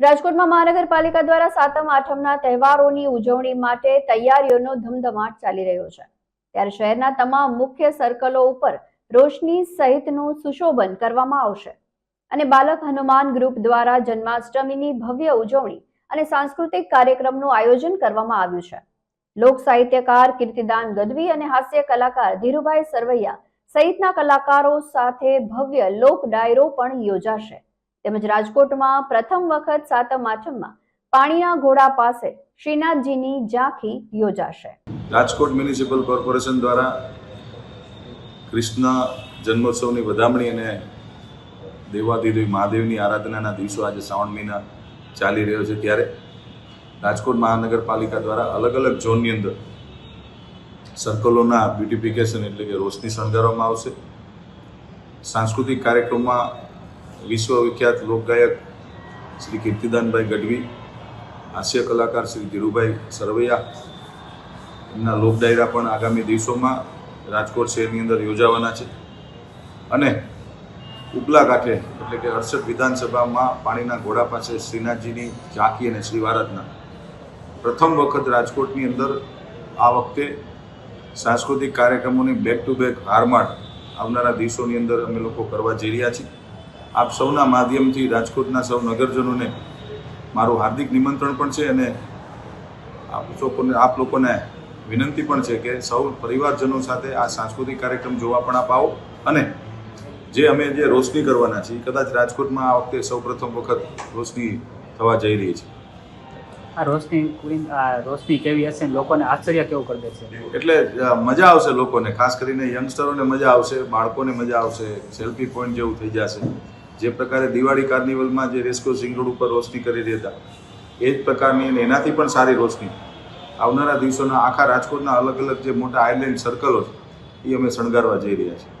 રાજકોટમાં મહાનગરપાલિકા દ્વારા સાતમ આઠમના તહેવારોની ઉજવણી માટે તૈયારીઓનો ધમધમાટ ચાલી રહ્યો છે. ત્યારે શહેરના તમામ મુખ્ય સર્કલો ઉપર રોશની સહિતનું સુશોભન કરવામાં આવશે. અને બાલક હનુમાન ગ્રુપ દ્વારા જન્માષ્ટમીની ભવ્ય ઉજવણી અને સાંસ્કૃતિક કાર્યક્રમનું આયોજન કરવામાં આવ્યું છે. લોક સાહિત્યકાર કીર્તિદાન ગદવી અને હાસ્ય કલાકાર ધીરુભાઈ સરવૈયા સહિતના કલાકારો સાથે ભવ્ય લોક ડાયરો પણ યોજાશે. તેમજ રાજકોટમાં પ્રથમ વખત સાતમ આઠમમાં પાણીના ઘોડા પાસે શ્રીનાથજીની ઝાંખી યોજાશે. રાજકોટ મ્યુનિસિપલ કોર્પોરેશન દ્વારા કૃષ્ણ જન્મોત્સવની વધામણી અને દેવાધિદેવ મહાદેવની આરાધનાના દિવસો આજે શ્રાવણ મહિના ચાલી રહ્યો છે. ત્યારે રાજકોટ મહાનગરપાલિકા દ્વારા અલગ અલગ ઝોનની અંદર સર્કલોના બ્યુટિફિકેશન એટલે કે રોશની શણગારવામાં આવશે. સાંસ્કૃતિક કાર્યક્રમમાં વિશ્વ વિખ્યાત લોકગાયક શ્રી કીર્તિદાનભાઈ ગઢવી, હાસ્ય કલાકાર શ્રી ધીરુભાઈ સરવૈયા, એમના લોક પણ આગામી દિવસોમાં રાજકોટ શહેરની અંદર યોજાવાના છે. અને ઉપલા કાંઠે એટલે કે અડસઠ વિધાનસભામાં પાણીના ઘોડા પાસે શ્રીનાથજીની ઝાંકી અને શ્રી આરાધના પ્રથમ વખત રાજકોટની અંદર આ વખતે સાંસ્કૃતિક કાર્યક્રમોની બેક ટુ બેક હારમાળ આવનારા દિવસોની અંદર અમે લોકો કરવા જઈ રહ્યા છીએ. આપ સૌના માધ્યમથી રાજકોટના સૌ નગરજનોને મારું હાર્દિક નિમંત્રણ પણ છે અને આપ લોકોને આપ લોકોને વિનંતી પણ છે કે સૌ પરિવારજનો સાથે આ સાંસ્કૃતિક કાર્યક્રમ જોવા પણ આપ આવો અને જે અમે જે રોશની કરવાના છીએ કદાચ રાજકોટમાં આ વખતે સૌ પ્રથમ વખત રોશની થવા જઈ રહી છે. આ રોશની આ રોશની કેવી હશે લોકોને આશ્ચર્ય કેવું કરી દેશે? એટલે મજા આવશે લોકોને ખાસ કરીને યંગસ્ટરોને મજા આવશે બાળકોને મજા આવશે સેલ્ફી પોઈન્ટ જેવું થઈ જશે. જે પ્રકારે દિવાળી કાર્નિવલમાં જે રેસ્કો સિંગ રોડ ઉપર રોશની કરી દેતા એ જ પ્રકારની અને એનાથી પણ સારી રોશની. આવનારા દિવસોના આખા રાજકોટના અલગ અલગ જે મોટા આઇલેન્ડ સર્કલો છે, એ અમે શણગારવા જઈ રહ્યા છીએ.